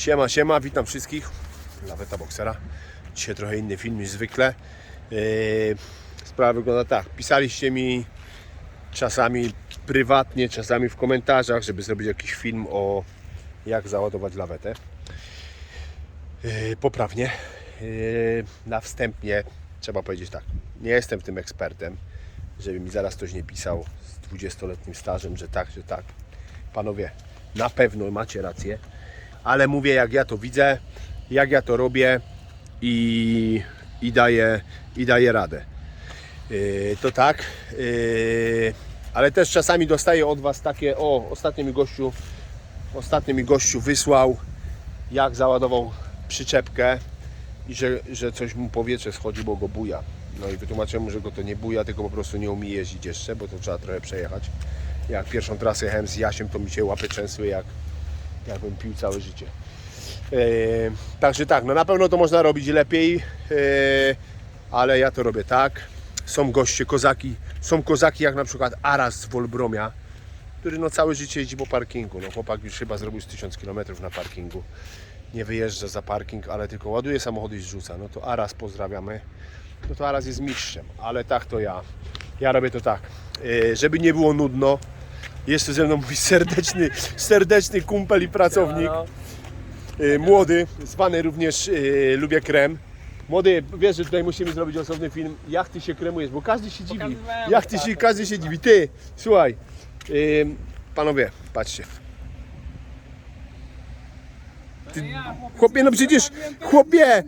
Siema, siema, witam wszystkich. Laweta Boksera. Dzisiaj trochę inny film niż zwykle. Yy, sprawa wygląda tak. Pisaliście mi czasami prywatnie, czasami w komentarzach, żeby zrobić jakiś film o jak załadować lawetę. Yy, poprawnie. Yy, na wstępnie trzeba powiedzieć tak. Nie jestem w tym ekspertem, żeby mi zaraz ktoś nie pisał z 20-letnim stażem, że tak, że tak. Panowie, na pewno macie rację ale mówię jak ja to widzę, jak ja to robię i, i, daję, i daję radę. Yy, to tak, yy, ale też czasami dostaję od Was takie, o ostatnio mi gościu, ostatnio mi gościu wysłał, jak załadował przyczepkę i że, że coś mu powietrze schodzi, bo go buja. No i wytłumaczyłem mu, że go to nie buja, tylko po prostu nie umie jeździć jeszcze, bo to trzeba trochę przejechać. Jak pierwszą trasę jechałem z Jasiem, to mi się łapy trzęsły jak, jakbym pił całe życie. E, także tak, no na pewno to można robić lepiej, e, ale ja to robię tak. Są goście, kozaki, są kozaki jak na przykład Aras z Wolbromia, który no całe życie jeździ po parkingu. No chłopak już chyba zrobił z 1000 km na parkingu. Nie wyjeżdża za parking, ale tylko ładuje samochody i zrzuca. No to Aras pozdrawiamy. No to Aras jest mistrzem, ale tak to ja. Ja robię to tak. E, żeby nie było nudno, jeszcze ze mną mój serdeczny, serdeczny kumpel i pracownik. Y, Młody, zwany również y, Lubię Krem. Młody, wiesz, że tutaj musimy zrobić osobny film, jak ty się kremujesz, bo każdy się dziwi. Pokazywałem Jak ty się, każdy się dziwi. Ty, słuchaj, y, panowie, patrzcie. Ty, chłopie, no przecież, chłopie,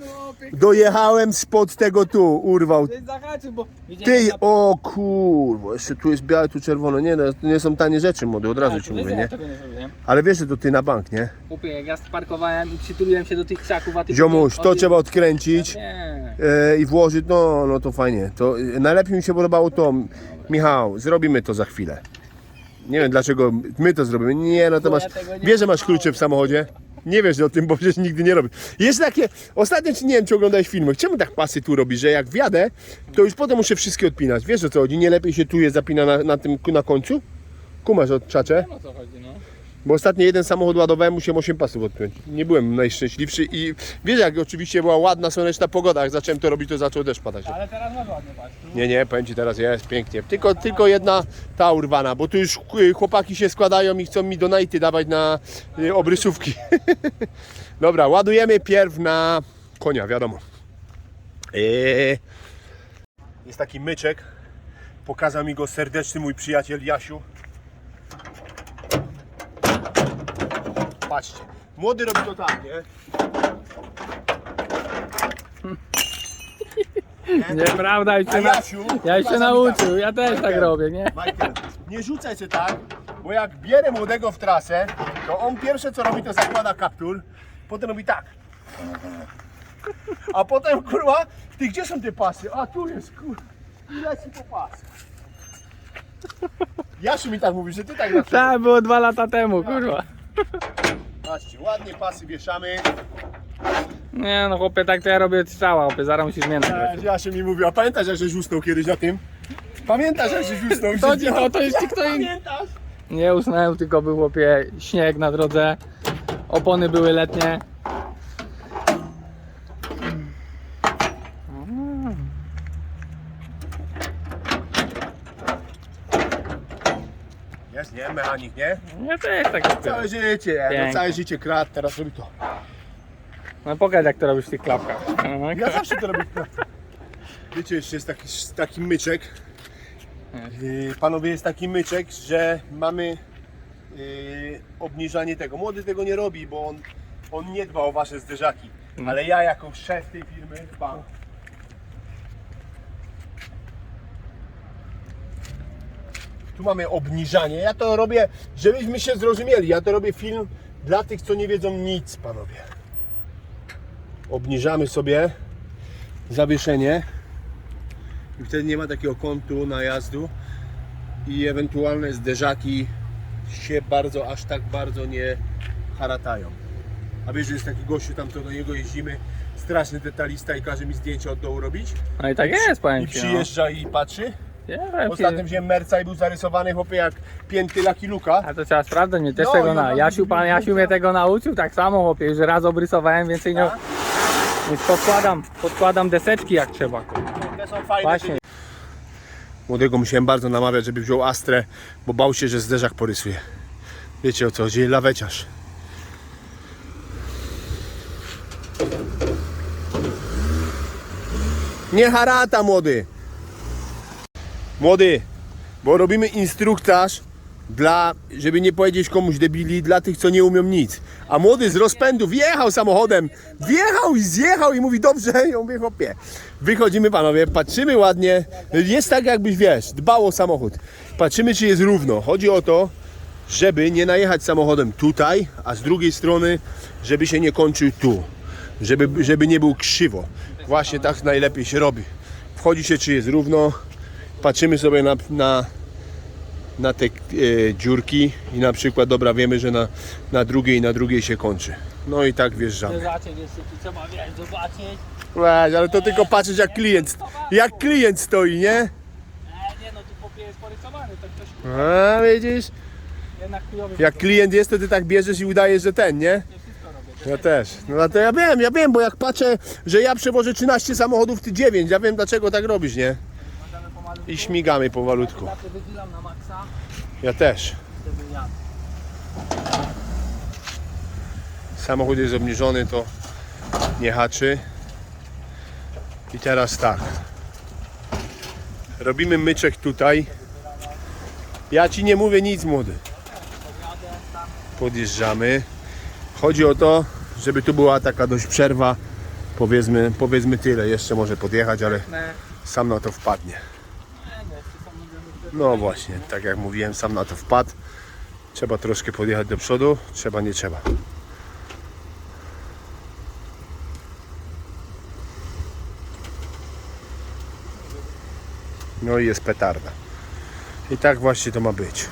dojechałem spod tego tu, urwał. Ty zahaczył, bo Ty, o kurwa, jeszcze tu jest białe, tu czerwone. Nie, no, to nie są tanie rzeczy, młody, od razu ci mówię, nie? Tego nie zrobiłem. Ale wiesz, że to ty na bank, nie? Chłopie, jak ja sparkowałem i przytuliłem się do tych krzaków, a ty... Ziomuś, to trzeba odkręcić. Nie. e, i włożyć, no, no to fajnie. To e, najlepiej mi się podobało to, Michał, zrobimy to za chwilę. Nie wiem dlaczego my to zrobimy. Nie, no to Bo masz. ja tego nie Wiesz, że masz klucze w samochodzie? Nie wiesz o tym, bo przecież nigdy nie robisz. Jest takie. Ostatnio nie wiem, czy oglądałeś filmy. Czemu tak pasy tu robisz, że jak wjadę, to już potem muszę wszystkie odpinać. Wiesz o co chodzi? Nie lepiej się tu je zapina na, na tym na końcu? Kumasz od czacze? O co chodzi, no? Bo ostatnio jeden samochód ładowałem, musiałem 8 pasów odpiąć. Nie byłem najszczęśliwszy i wiesz jak oczywiście była ładna, słoneczna pogoda, jak zacząłem to robić, to zaczął deszcz padać. Ale teraz masz ładnie, patrz. Nie, nie, powiem Ci teraz jest pięknie. Tylko, tylko jedna ta urwana, bo tu już y, chłopaki się składają i chcą mi donajty dawać na y, obrysówki. Dobra, ładujemy pierw na konia, wiadomo. Eee. Jest taki myczek. Pokazał mi go serdeczny mój przyjaciel Jasiu. Patrzcie, młody robi to tak, nie? Nieprawda, już A się, na... Jasiu ja się nauczył, ja też tak robię, nie? Michael, nie rzucaj się tak, bo jak bierę młodego w trasę, to on pierwsze co robi to zakłada kaptur, potem robi tak. A potem kurwa, ty gdzie są te pasy? A tu jest kurwa. I leci po pas. Jasiu mi tak mówi, że ty tak na Tak, było dwa lata temu, kurwa. Patrzcie, ładnie pasy wieszamy. Nie no chłopie, tak to ja robię strzała, chłopie, zaraz musisz zmieniać. Jasiu mi mówi, a pamiętasz jak żeś usnął kiedyś na tym? Pamiętasz jak żeś usnął? To, że- to, to jest ci kto inny. Pamiętasz? Nie usnąłem, tylko był chłopie śnieg na drodze. Opony były letnie. Mechanik, nie? Nie też tak robię. Całe życie, no, Pięknie. całe życie kradł, teraz robi to. No pokaż jak to robisz w tych klapkach. Ja zawsze to robię. Wiecie, jeszcze jest taki, taki myczek. Yy, Panowie, jest taki myczek, że mamy yy, obniżanie tego. Młody tego nie robi, bo on, on nie dba o wasze zderzaki. Ale ja jako szef tej firmy dbam. Tu mamy obniżanie. Ja to robię, żebyśmy się zrozumieli. Ja to robię film dla tych, co nie wiedzą nic, panowie. Obniżamy sobie zawieszenie i wtedy nie ma takiego kątu najazdu i ewentualne zderzaki się bardzo, aż tak bardzo nie haratają. A wiesz, że jest taki gościu tam, co do niego jeździmy, straszny detalista i każe mi zdjęcia od dołu robić? No i tak jest, powiem I ci. przyjeżdża i patrzy. No. Nie. Ostatnim wziąłem Merca i był zarysowany chłopie jak pięty Lucky Luka. A to trzeba sprawdzać, mnie też No, tego no, na. no, Jasiu, pan Jasiu mnie tego nauczył, tak samo chłopie, już raz obrysowałem, więcej nie... Więc podkładam, podkładam deseczki jak trzeba. kurwa. Te są fajne. Właśnie. Młodego musiałem bardzo namawiać, żeby wziął Astrę, bo bał się, że zderzak porysuje. Wiecie o co chodzi? Laweciarz. Nie harata, młody. Młody, bo robimy instruktaż dla, żeby nie powiedzieć komuś debili, dla tych, co nie umią nic. A młody z rozpędu wjechał samochodem, wjechał i zjechał i mówi dobrze, ja mówię chłopie. Wychodzimy panowie, patrzymy ładnie, jest tak jakbyś wiesz, dbał o samochód. Patrzymy czy jest równo. Chodzi o to, żeby nie najechać samochodem tutaj, a z drugiej strony, żeby się nie kończył tu. Żeby, żeby nie był krzywo. Właśnie tak najlepiej się robi. Wchodzi się czy jest równo, patrzymy sobie na, na, na te e, dziurki i na przykład, dobra, wiemy, że na, na drugiej i na drugiej się kończy. No i tak wjeżdżamy. Jeszcze wiesz, zobaczyć. Weź, ale to tylko patrzeć jak klient, jak klient stoi, nie? E, nie no, tu popie jest porysowany, to ktoś A widzisz? jednak chujowy Jak klient jest, to ty tak bierzesz i udajesz, że ten, nie? Ja też. No to ja wiem, ja wiem, bo jak patrzę, że ja przewożę 13 samochodów, ty 9, ja wiem dlaczego tak robisz, nie? I śmigamy powolutku. Ja też. Samochód jest obniżony, to nie haczy. I teraz tak. Robimy myczek tutaj. Ja ci nie mówię nic, młody. Podjeżdżamy. Chodzi o to, żeby tu była taka dość przerwa. Powiedzmy, powiedzmy tyle. Jeszcze może podjechać, ale sam na to wpadnie. nie, no, jeszcze są możemy No właśnie, tak jak mówiłem, sam na to wpadł. Trzeba troszkę podjechać do przodu, trzeba, nie trzeba. No i jest petarda. I tak właśnie to ma być.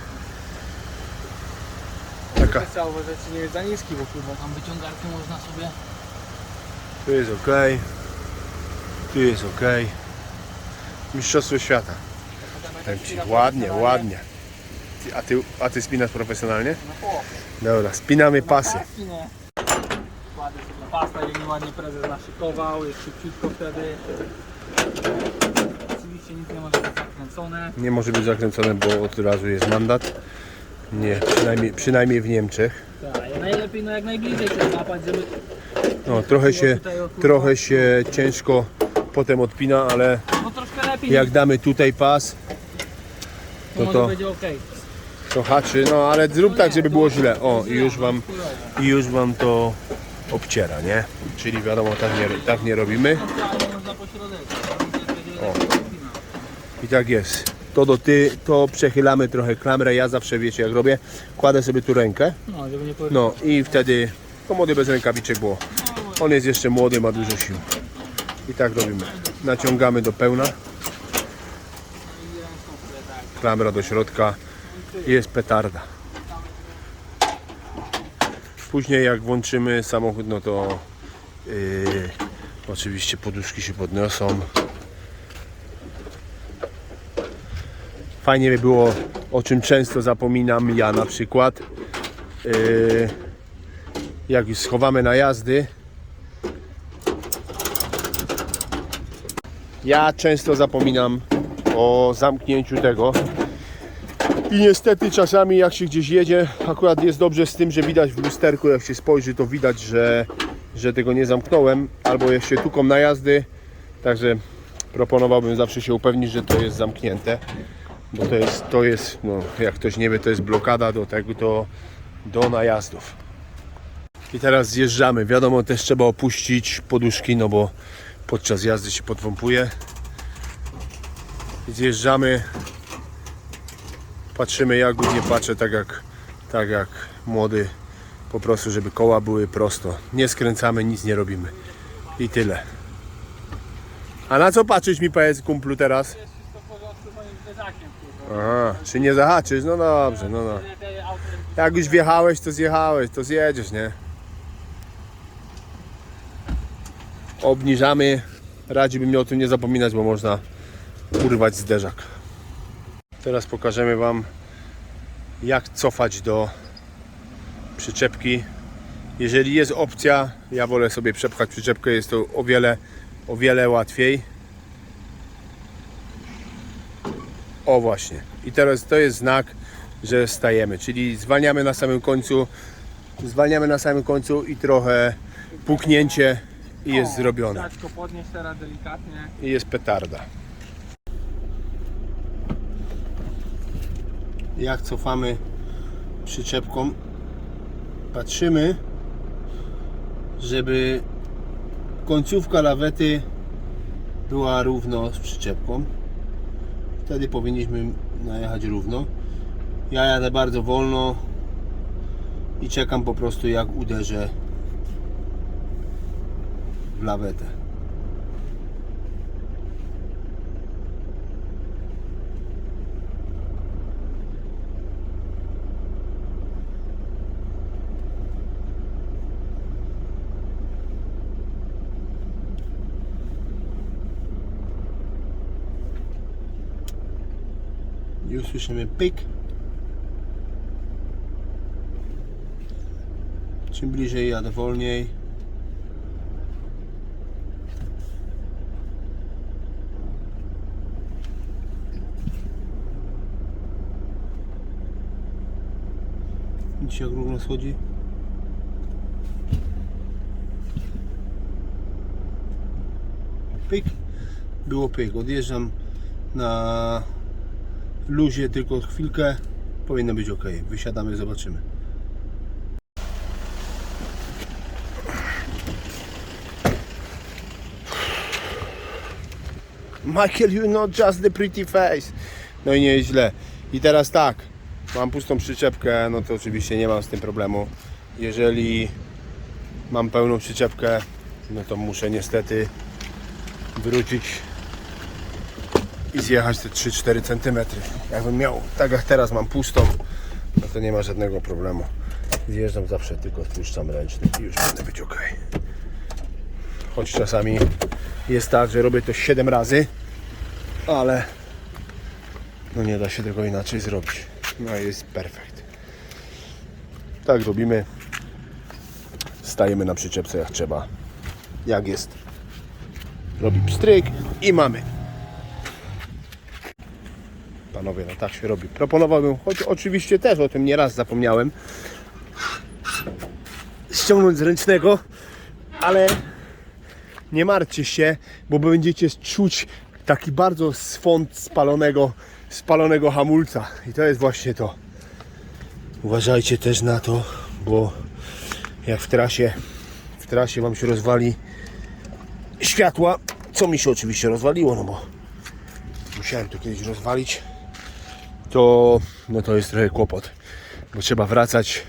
Taka, Trzeba uważać, nie jest za niski, bo chyba tam wyciągarkę można sobie... tu jest ok, tu jest ok. Mistrzostwo świata. Powiem ci, Ładnie, ładnie. Ty- A ty, a ty spinasz profesjonalnie? No chłop. Dobra, spinamy pasy. Paski, nie. Kładę sobie pasta, jak mi ładnie prezes naszykował, jest szybciutko wtedy. Oczywiście nic nie może być zakręcone. Nie może być zakręcone, bo od razu jest mandat. Nie, przynajmniej, przynajmniej w Niemczech. Tak, najlepiej no jak najbliżej się złapać, żeby... No, trochę się, trochę się ciężko potem odpina, ale No troszkę lepiej, jak damy tutaj pas, to, to może to- będzie okej. to haczy. No, ale zrób tak, żeby było źle. O, i już wam, i już wam to obciera, nie? Czyli wiadomo, tak nie, tak nie robimy. O. I tak jest. To do ty, to przechylamy trochę klamrę. Ja zawsze wiecie jak robię. Kładę sobie tu rękę. No. No i wtedy to młody bez rękawiczek było. On jest jeszcze młody, ma dużo sił. I tak robimy. Naciągamy do pełna. Klamra do środka. i Jest petarda. Później jak włączymy samochód, no to yy, oczywiście poduszki się podniosą. Fajnie by było, o czym często zapominam ja na przykład. Yy, jak już schowamy na jazdy. Ja często zapominam o zamknięciu tego. I niestety czasami jak się gdzieś jedzie, akurat jest dobrze z tym, że widać w lusterku, jak się spojrzy, to widać, że, że tego nie zamknąłem. Albo jak się tuką na jazdy. Także proponowałbym zawsze się upewnić, że to jest zamknięte. Bo to jest, to jest no, jak ktoś nie wie, to jest blokada do tego, do, do najazdów. I teraz zjeżdżamy. Wiadomo, też trzeba opuścić poduszki, no bo podczas jazdy się podwąpuje. Zjeżdżamy patrzymy, ja głównie patrzę tak jak, tak jak młody, po prostu, żeby koła były prosto. Nie skręcamy, nic nie robimy. I tyle. A na co patrzysz mi powiedz kumplu teraz? Aha, czy nie zahaczysz? No dobrze, no no. Jak już wjechałeś, to zjechałeś, to zjedziesz, nie? Obniżamy. Radziłbym mi o tym nie zapominać, bo można urwać zderzak. Teraz pokażemy Wam, jak cofać do przyczepki. Jeżeli jest opcja, ja wolę sobie przepchać przyczepkę, jest to o wiele, o wiele łatwiej. O właśnie. I teraz to jest znak, że stajemy, czyli zwalniamy na samym końcu, zwalniamy na samym końcu i trochę puknięcie i jest O, zrobione. Teraz delikatnie. I jest petarda. Jak cofamy przyczepką, patrzymy, żeby końcówka lawety była równo z przyczepką. Wtedy powinniśmy najechać równo. Ja jadę bardzo wolno i czekam po prostu jak uderzę w lawetę. I usłyszymy pyk. Czym bliżej jadę wolniej. Widzicie jak równo schodzi? Pyk. Było pyk. Odjeżdżam na luzie tylko chwilkę. Powinno być ok. Wysiadamy, zobaczymy. Michael, you not just the pretty face. No i nie jest źle. I teraz tak, mam pustą przyczepkę, no to oczywiście nie mam z tym problemu. Jeżeli mam pełną przyczepkę, no to muszę niestety wrócić i zjechać te 3-4 cm. Jakbym miał, tak jak teraz mam pustą, no to nie ma żadnego problemu. Zjeżdżam zawsze, tylko spuszczam ręczny i już powinno być ok. Choć czasami jest tak, że robię to 7 razy, ale no nie da się tego inaczej zrobić. No jest perfekt. Tak robimy. Stajemy na przyczepce jak trzeba. Jak jest. Robi pstryk i mamy. Panowie, no tak się robi. Proponowałbym, choć oczywiście też o tym nieraz zapomniałem, ściągnąć z ręcznego, ale nie martwcie się, bo będziecie czuć taki bardzo swąd spalonego, spalonego hamulca. I to jest właśnie to. Uważajcie też na to, bo jak w trasie, w trasie Wam się rozwali światła, co mi się oczywiście rozwaliło, no bo musiałem to kiedyś rozwalić, to, no to jest trochę kłopot, bo trzeba wracać.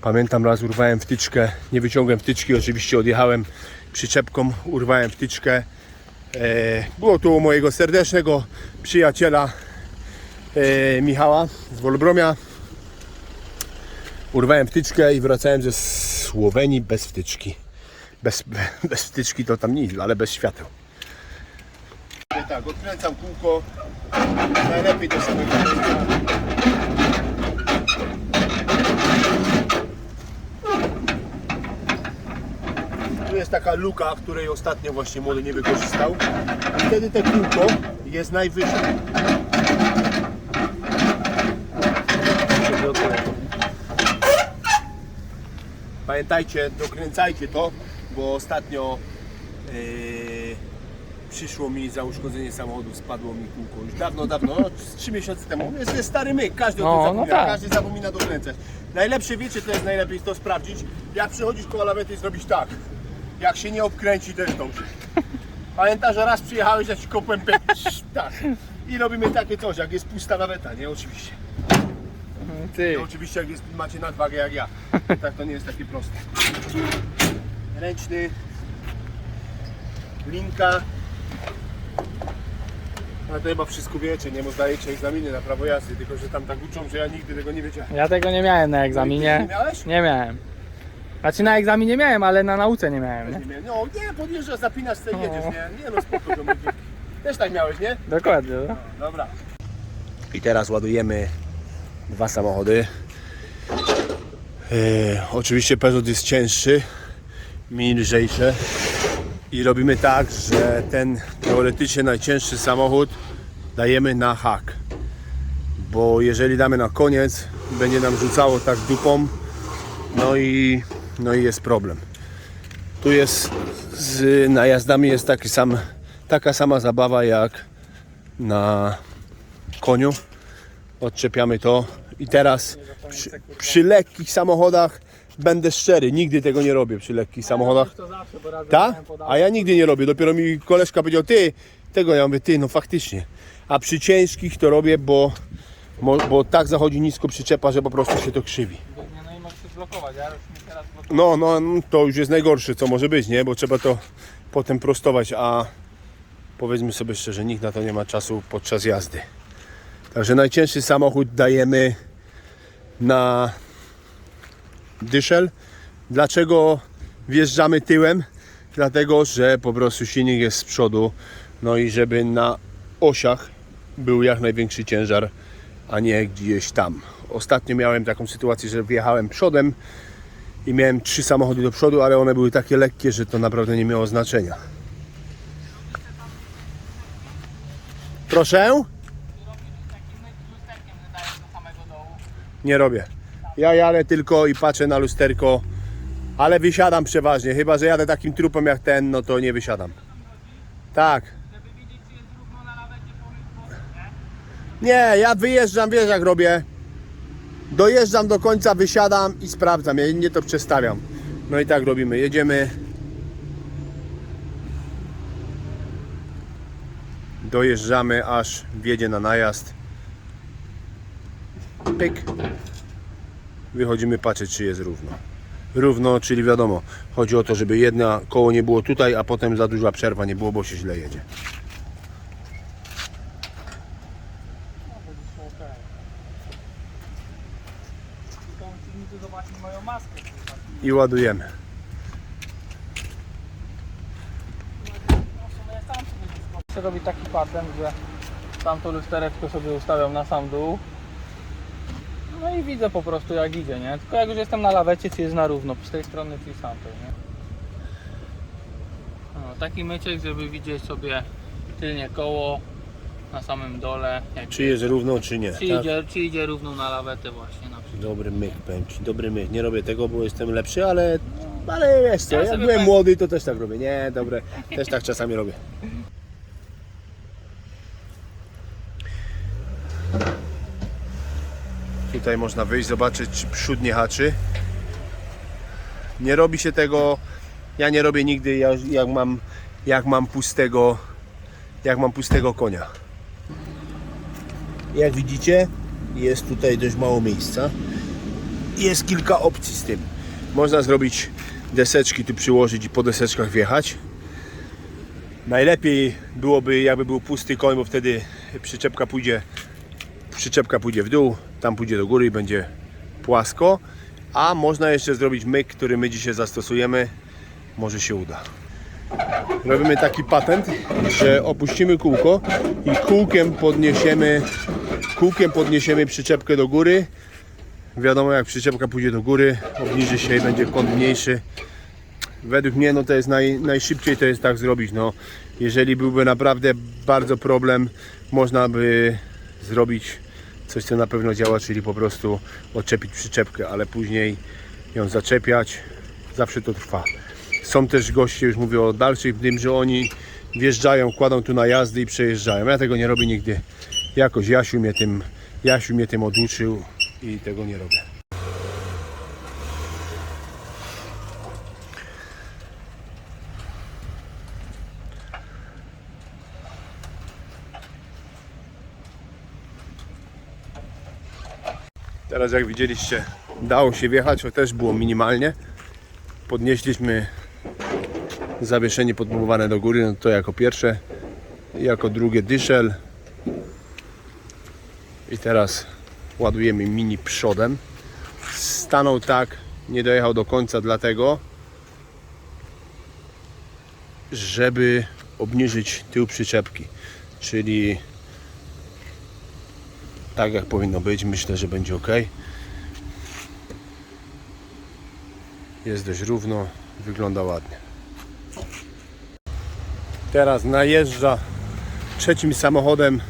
Pamiętam raz urwałem wtyczkę, nie wyciągłem wtyczki, oczywiście odjechałem przyczepką, urwałem wtyczkę. E, było to u mojego serdecznego przyjaciela e, Michała z Wolbromia. Urwałem wtyczkę i wracałem ze Słowenii bez wtyczki. Bez, bez wtyczki to tam nic, ale bez świateł. Tak, odkręcam kółko. Najlepiej do samego końca. Tu jest taka luka, której ostatnio właśnie młody nie wykorzystał. I wtedy te kółko jest najwyższe. Pamiętajcie, dokręcajcie to, bo ostatnio yy, przyszło mi za uszkodzenie samochodu, spadło mi kółko już dawno, dawno, no, z 3 miesiące temu. Jest, jest stary myk, każdy o No, tym no zapomina, tak. każdy zapomina dokręcać. Najlepsze, wiecie, to jest najlepiej to sprawdzić, jak przychodzisz koło lawety i zrobić tak. Jak się nie obkręci, też dobrze. Pamiętasz, że raz przyjechałeś, ja ci kopłem pęk, tak. I robimy takie coś, jak jest pusta laweta, nie? Oczywiście. Ty. I oczywiście jak jest, macie nadwagę jak ja. Tak to nie jest takie proste. Ręczny. Linka. Ale to chyba wszystko wiecie, nie? Zdajecie egzaminy na prawo jazdy, tylko że tam tak uczą, że ja nigdy tego nie wiedziałem. Ja tego nie miałem na Nie egzaminie. miałeś? Nie miałem. Znaczy na egzaminie miałem, ale na nauce nie miałem, nie? Nie miałem. No nie, podjeżdżasz, zapinasz sobie jedziesz, nie? Nie no spoko, to. Też tak miałeś, nie? Dokładnie. No. Dobra. I teraz ładujemy dwa samochody. E, oczywiście Peugeot jest cięższy, mniej lżejsze. I robimy tak, że ten teoretycznie najcięższy samochód dajemy na hak. Bo jeżeli damy na koniec, będzie nam rzucało tak dupą. No i, no i jest problem. Tu jest z najazdami jest taki sam, taka sama zabawa jak na koniu. Odczepiamy to i teraz przy, przy lekkich samochodach będę szczery, nigdy tego nie robię przy lekkich samochodach. To zawsze, bo raz Ta? jechałem pod auto. A ja nigdy nie robię. Dopiero mi koleżka powiedział, ty, tego ja mówię, ty, no faktycznie. A przy ciężkich to robię, bo, bo, tak zachodzi nisko przyczepa, że po prostu się to krzywi. No. No, no, no, to już jest najgorsze, co może być, nie? Bo trzeba to potem prostować, a powiedzmy sobie szczerze, nikt na to nie ma czasu podczas jazdy. Także najcięższy samochód dajemy na dyszel. Dlaczego wjeżdżamy tyłem? Dlatego, że po prostu silnik jest z przodu, no i żeby na osiach był jak największy ciężar, a nie gdzieś tam. Ostatnio miałem taką sytuację, że wjechałem przodem, i miałem trzy samochody do przodu, ale one były takie lekkie, że to naprawdę nie miało znaczenia. Proszę? Nie robię. Ja jadę tylko i patrzę na lusterko, ale wysiadam przeważnie. Chyba, że jadę takim trupem jak ten, no to nie wysiadam. Tak. Nie, ja wyjeżdżam, wiesz jak robię. Dojeżdżam do końca, wysiadam i sprawdzam. Ja nie to przestawiam. No i tak robimy. Jedziemy. Dojeżdżamy aż wjedzie na najazd. Pyk. Wychodzimy patrzeć czy jest równo. Równo, czyli wiadomo, chodzi o to, żeby jedna koło nie było tutaj, a potem za duża przerwa nie było, bo się źle jedzie. I ładujemy. Robić taki patent, że tamto lustereczko sobie ustawiam na sam dół. No i widzę po prostu jak idzie, nie? Tylko jak już jestem na lawecie, czy jest na równo, z tej strony, czy z tamtej, nie? No, taki myczek, żeby widzieć sobie tylnie koło na samym dole. Jak Czy jest równo, czy nie. czy, tak? idzie, czy idzie równo na lawetę właśnie na przykład. Dobry myk, powiem Ci, dobry myk. Nie robię tego, bo jestem lepszy, ale, ale wiesz co, Ja jak sobie byłem powiem- młody, to też tak robię. Nie, dobre, też tak czasami robię. Tutaj można wyjść, zobaczyć, czy przód nie haczy. Nie robi się tego, ja nie robię nigdy, jak, mam, jak mam pustego, jak mam pustego konia. Jak widzicie, jest tutaj dość mało miejsca. Jest kilka opcji z tym. Można zrobić deseczki tu przyłożyć i po deseczkach wjechać. Najlepiej byłoby jakby był pusty koń, bo wtedy przyczepka pójdzie przyczepka pójdzie w dół, tam pójdzie do góry i będzie płasko. A można jeszcze zrobić myk, który my dzisiaj zastosujemy. Może się uda. Robimy taki patent, że opuścimy kółko i kółkiem podniesiemy kółkiem podniesiemy przyczepkę do góry. Wiadomo, jak przyczepka pójdzie do góry, obniży się i będzie kąt mniejszy. Według mnie no to jest naj, najszybciej to jest tak zrobić. No, jeżeli byłby naprawdę bardzo problem, można by zrobić coś, co na pewno działa, czyli po prostu odczepić przyczepkę, ale później ją zaczepiać, zawsze to trwa. Są też goście, już mówię o dalszych, tym, że oni wjeżdżają, kładą tu na jazdy i przejeżdżają. Ja tego nie robię nigdy. Jakoś Jasiu mnie tym, Jasiu mnie tym oduczył i tego nie robię. Teraz jak widzieliście, dało się wjechać, to też było minimalnie. Podnieśliśmy zawieszenie podbudowane do góry, no to jako pierwsze. Jako drugie dyszel. I teraz ładujemy mini przodem. Stanął tak, nie dojechał do końca dlatego, żeby obniżyć tył przyczepki. Czyli tak jak powinno być, myślę, że będzie ok. Jest dość równo, wygląda ładnie. Teraz najeżdża trzecim samochodem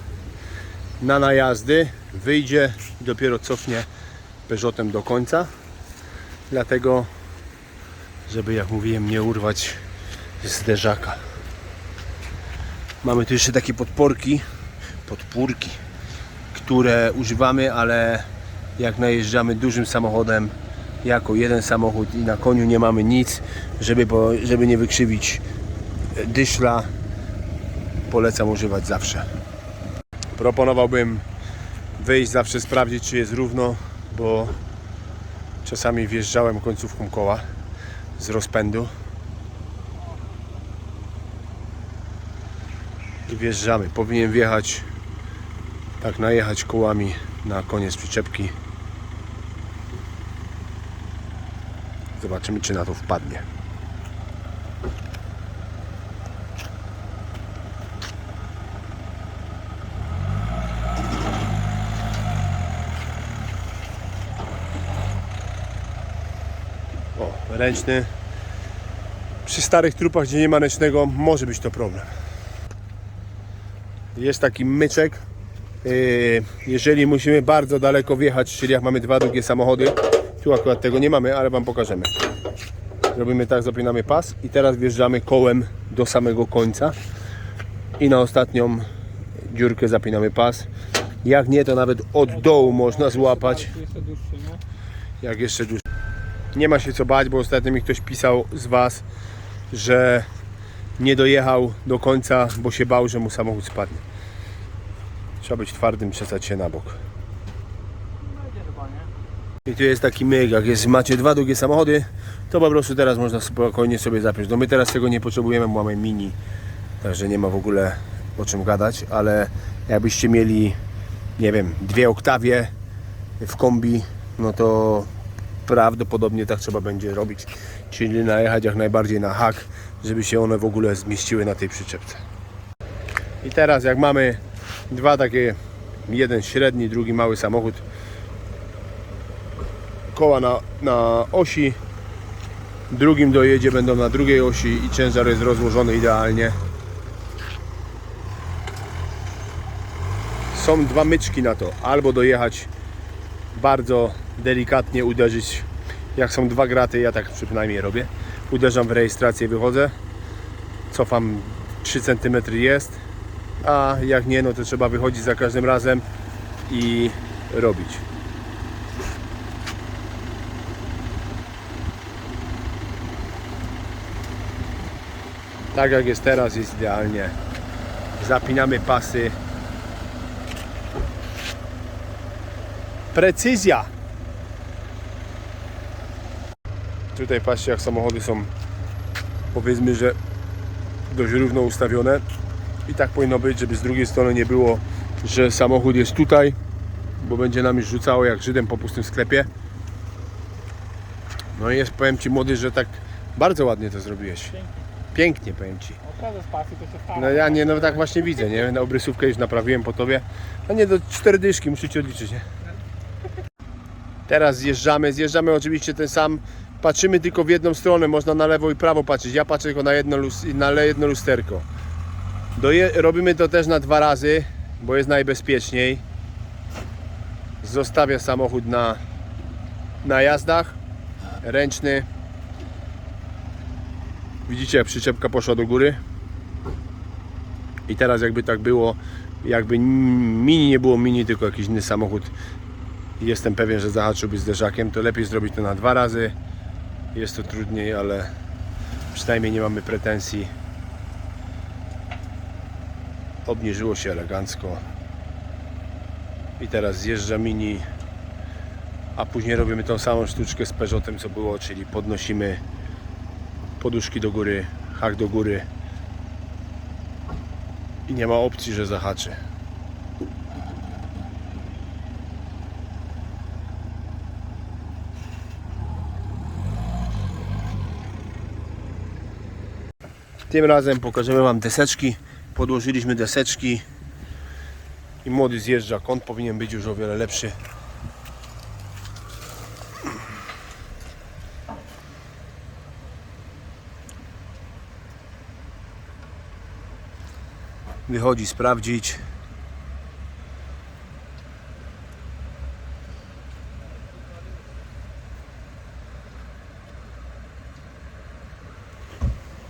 na najazdy. Wyjdzie i dopiero cofnie Peugeotem do końca. Dlatego, żeby jak mówiłem, nie urwać zderzaka. Mamy tu jeszcze takie podporki, podpórki, które używamy, ale jak najeżdżamy dużym samochodem, jako jeden samochód i na koniu nie mamy nic, żeby, żeby nie wykrzywić dyszla, polecam używać zawsze. Proponowałbym wyjść zawsze sprawdzić, czy jest równo, bo czasami wjeżdżałem końcówką koła z rozpędu i wjeżdżamy. Powinien wjechać, tak najechać kołami na koniec przyczepki. Zobaczymy, czy na to wpadnie. O, ręczny. Przy starych trupach, gdzie nie ma ręcznego, może być to problem. Jest taki myczek. Yy, Jeżeli musimy bardzo daleko wjechać, czyli jak mamy dwa długie samochody, tu akurat tego nie mamy, ale Wam pokażemy. Robimy tak, zapinamy pas i teraz wjeżdżamy kołem do samego końca i na ostatnią dziurkę zapinamy pas. Jak nie, to nawet od dołu można złapać dłuższy, jak jeszcze dużo. Nie ma się co bać, bo ostatnio mi ktoś pisał z Was, że nie dojechał do końca, bo się bał, że mu samochód spadnie. Trzeba być twardym, przesać się na bok. I tu jest taki myk, jak jest, macie dwa długie samochody, to po prostu teraz można spokojnie sobie zapiąć. No my teraz tego nie potrzebujemy, mamy mini, także nie ma w ogóle o czym gadać, ale jakbyście mieli, nie wiem, dwie oktawie w kombi, no to prawdopodobnie tak trzeba będzie robić, czyli najechać jak najbardziej na hak, żeby się one w ogóle zmieściły na tej przyczepce. I teraz jak mamy dwa takie, jeden średni, drugi mały samochód, koła na, na osi, drugim dojedzie będą na drugiej osi i ciężar jest rozłożony idealnie. Są dwa myczki na to, albo dojechać bardzo delikatnie uderzyć, jak są dwa graty, ja tak przynajmniej robię. Uderzam w rejestrację, wychodzę, cofam 3 cm jest, a jak nie, no to trzeba wychodzić za każdym razem i robić. Tak jak jest teraz, jest idealnie. Zapinamy pasy. Precyzja! Tutaj patrzcie jak samochody są powiedzmy, że dość równo ustawione i tak powinno być, żeby z drugiej strony nie było, że samochód jest tutaj, bo będzie nam już rzucało jak Żydem po pustym sklepie. No i jest, powiem Ci młody, że tak bardzo ładnie to zrobiłeś. Pięknie powiem Ci. O prezes pasji to się stara. No ja nie, no tak właśnie widzę, nie? Na obrysówkę już naprawiłem po tobie. A nie, do cztery dyszki, muszę Ci odliczyć, nie? Teraz zjeżdżamy, zjeżdżamy oczywiście ten sam, patrzymy tylko w jedną stronę, można na lewo i prawo patrzeć, ja patrzę tylko na jedno, na jedno lusterko. Doje, robimy to też na dwa razy, bo jest najbezpieczniej. Zostawia samochód na, na jazdach, ręczny. Widzicie przyczepka poszła do góry? I teraz jakby tak było, jakby mini nie było mini, tylko jakiś inny samochód. Jestem pewien, że zahaczyłby zderzakiem, to lepiej zrobić to na dwa razy. Jest to trudniej, ale przynajmniej nie mamy pretensji. Obniżyło się elegancko. I teraz zjeżdża mini a później robimy tą samą sztuczkę z Peugeotem co było, czyli podnosimy poduszki do góry, hak do góry i nie ma opcji, że zahaczy. Tym razem pokażemy Wam deseczki. Podłożyliśmy deseczki i młody zjeżdża. Kąt powinien być już o wiele lepszy. Wychodzi sprawdzić.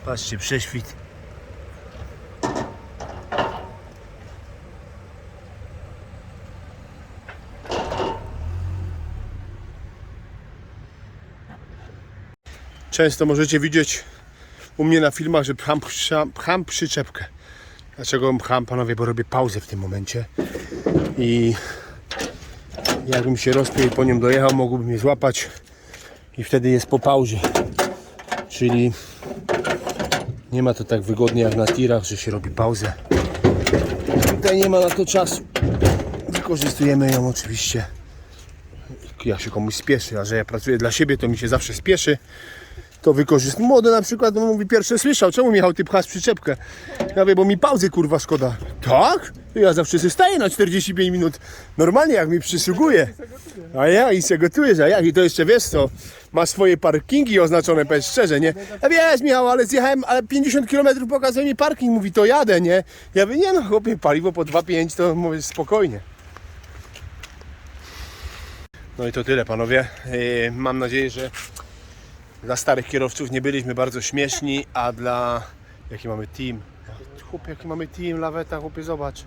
Patrzcie, prześwit. Często możecie widzieć u mnie na filmach, że pcham, pcham, przyczepkę. Dlaczego pcham, panowie? Bo robię pauzę w tym momencie. I jakbym się rozpiął i po nią dojechał, mógłby mnie złapać. I wtedy jest po pauzie. Czyli nie ma to tak wygodnie jak na tirach, że się robi pauzę. Tutaj nie ma na to czasu. Wykorzystujemy ją oczywiście. Jak się komuś spieszy, a że ja pracuję dla siebie, to mi się zawsze spieszy. To wykorzystam. Młody na przykład no, mówi pierwsze słyszał, czemu Michał ty pchasz przyczepkę? Ja wiem, bo mi pauzy kurwa szkoda. Tak? Ja zawsze staję na 45 minut. Normalnie jak mi przysługuje. A ja i se gotujesz, a jak? I to jeszcze wiesz co? Ma swoje parkingi oznaczone, powiedz szczerze, nie? Ja wiesz Michał, ale zjechałem, ale 50 km pokazuje mi parking, mówi to jadę, nie? Ja mówię, nie no chłopie, paliwo po 2,5 to mówię spokojnie. No i to tyle panowie. Yy, mam nadzieję, że dla starych kierowców nie byliśmy bardzo śmieszni, a dla... Jaki mamy team? Chłopie, jaki mamy team, laweta, chłopie, zobacz.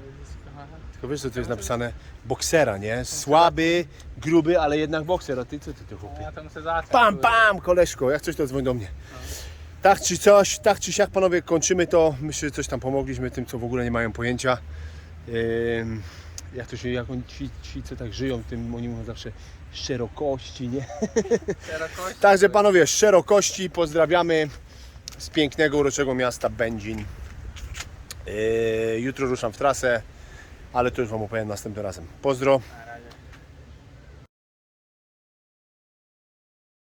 Tylko wiesz co to jest napisane? Boksera, nie? Słaby, gruby, ale jednak bokser. A ty co ty, ty chłopie? Ja tam sobie zacząć. Pam, pam, koleżko, jak coś to dzwoń do mnie. Tak czy coś, tak czy siak panowie kończymy to. Myślę, że coś tam pomogliśmy tym, co w ogóle nie mają pojęcia. Ym, jak to się, jak oni, ci, ci, co tak żyją, tym oni mówią zawsze szerokości, nie? Szerokość. Także panowie, szerokości, pozdrawiamy z pięknego, uroczego miasta Będzin. Yy, jutro ruszam w trasę, ale to już wam opowiem następnym razem. Pozdro.